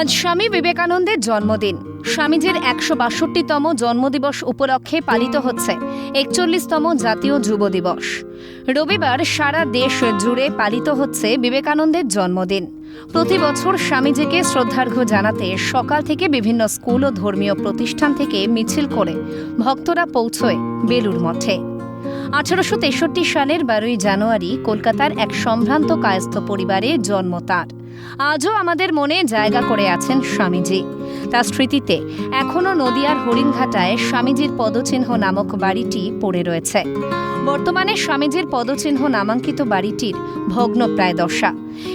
আজ স্বামী বিবেকানন্দের জন্মদিন। স্বামীজির একশো বাষট্টিতম জন্মদিবস উপলক্ষে পালিত হচ্ছে একচল্লিশতম জাতীয় যুব দিবস। রবিবার সারা দেশ জুড়ে পালিত হচ্ছে বিবেকানন্দের জন্মদিন। প্রতি বছর স্বামীজিকে শ্রদ্ধার্ঘ্য জানাতে সকাল থেকে বিভিন্ন স্কুল ও ধর্মীয় প্রতিষ্ঠান থেকে মিছিল করে ভক্তরা পৌঁছয় বেলুর মঠে। আঠারোশো তেষট্টি সালের বারোই জানুয়ারি কলকাতার এক সম্ভ্রান্ত কায়স্থ পরিবারে জন্ম তার। আজও আমাদের মনে জায়গা করে আছেন স্বামীজি। তার স্মৃতিতে এখনও নদিয়ার হরিণঘাটায় স্বামীজির পদচিহ্ন নামক বাড়িটি পড়ে রয়েছে। বর্তমানে স্বামীজির পদচিহ্ন নামাঙ্কিত বাড়িটির ভগ্নপ্রায় দশা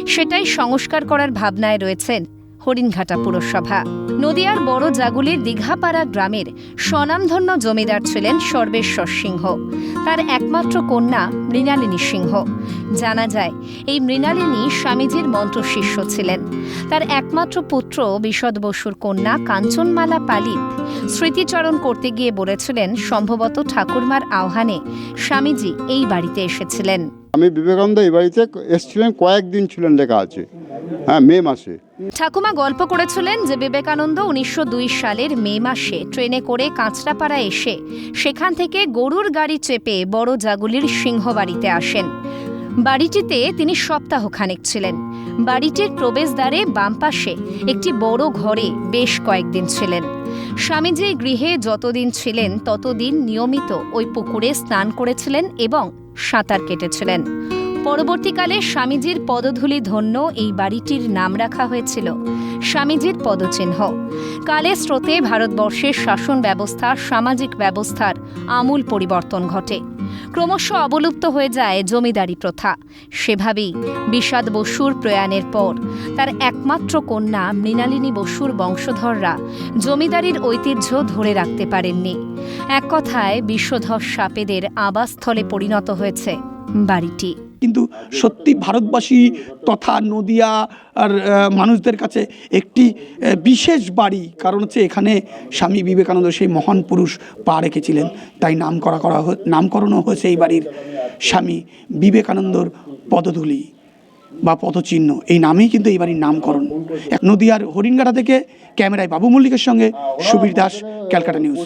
সেটাই সংস্কার করার ভাবনায় রয়েছেন হরিণঘাটা পুরসভা। নদিয়ার বড় জাগুলির দীঘাপাড়া গ্রামের স্বনামধন্য জমিদার ছিলেন সর্বেশ্বর সিংহ। তার একমাত্র কন্যা মৃণালিনী সিংহ। জানা যায়, এই মৃণালিনী স্বামীজির মন্ত্রশিষ্য ছিলেন। তার একমাত্র পুত্র বিশদ বসুর কন্যা কাঞ্চনমালা পালিত স্মৃতিচরণ করতে গিয়ে বলেছিলেন, সম্ভবত ঠাকুরমার আহ্বানে স্বামীজি এই বাড়িতে এসেছিলেন। আমি বিবেকানন্দ এই বাড়িতে এসেছিলেন, কয়েকদিন ছিলেন লেখা আছে। হ্যাঁ মে মাসে। ঠাকুমা গল্প করেছিলেন যে বিবেকানন্দ উনিশশো সালের মে মাসে ট্রেনে করে কাঁচরাপাড়া এসে সেখান থেকে গরুর গাড়ি চেপে বড় জাগুলির সিংহবাড়িতে আসেন। বাড়িটিতে তিনি সপ্তাহখানেক ছিলেন। বাড়িটির প্রবেশদ্বারে বাম পাশে একটি বড় ঘরে বেশ কয়েকদিন ছিলেন। স্বামীজি গৃহে যতদিন ছিলেন ততদিন নিয়মিত ওই পুকুরে স্নান করেছিলেন এবং সাঁতার কেটেছিলেন। পরবর্তীকালে স্বামীজির পদধূলি ধন্য এই বাড়িটির নাম রাখা হয়েছিল। স্বামীজির পদচিহ্ন। কালের স্রোতে ভারতবর্ষের শাসন ব্যবস্থা, সামাজিক ব্যবস্থার আমূল পরিবর্তন ঘটে। ক্রমশ অবলুপ্ত হয়ে যায় জমিদারি প্রথা। সেভাবেই বিষাদ বসুর প্রয়াণের পর তার একমাত্র কন্যা মৃণালিনী বসুর বংশধররা জমিদারির ঐতিহ্য ধরে রাখতে পারেননি। এক কথায় বিশ্বধর সাপেদের আবাসস্থলে পরিণত হয়েছে বাড়িটি। কিন্তু সত্যি ভারতবাসী তথা নদিয়া আর মানুষদের কাছে একটি বিশেষ বাড়ি। কারণ হচ্ছে এখানে স্বামী বিবেকানন্দ সেই মহান পুরুষ পা রেখেছিলেন। তাই নাম করা করা নামকরণও হয়েছে এই বাড়ির স্বামী বিবেকানন্দর পদধূলি বা পদচিহ্ন। এই নামেই কিন্তু এই বাড়ির নামকরণ। এক নদিয়ার হরিণগাড়া থেকে ক্যামেরায় বাবু মল্লিকের সঙ্গে সুবীর দাস, ক্যালকাটা নিউজ।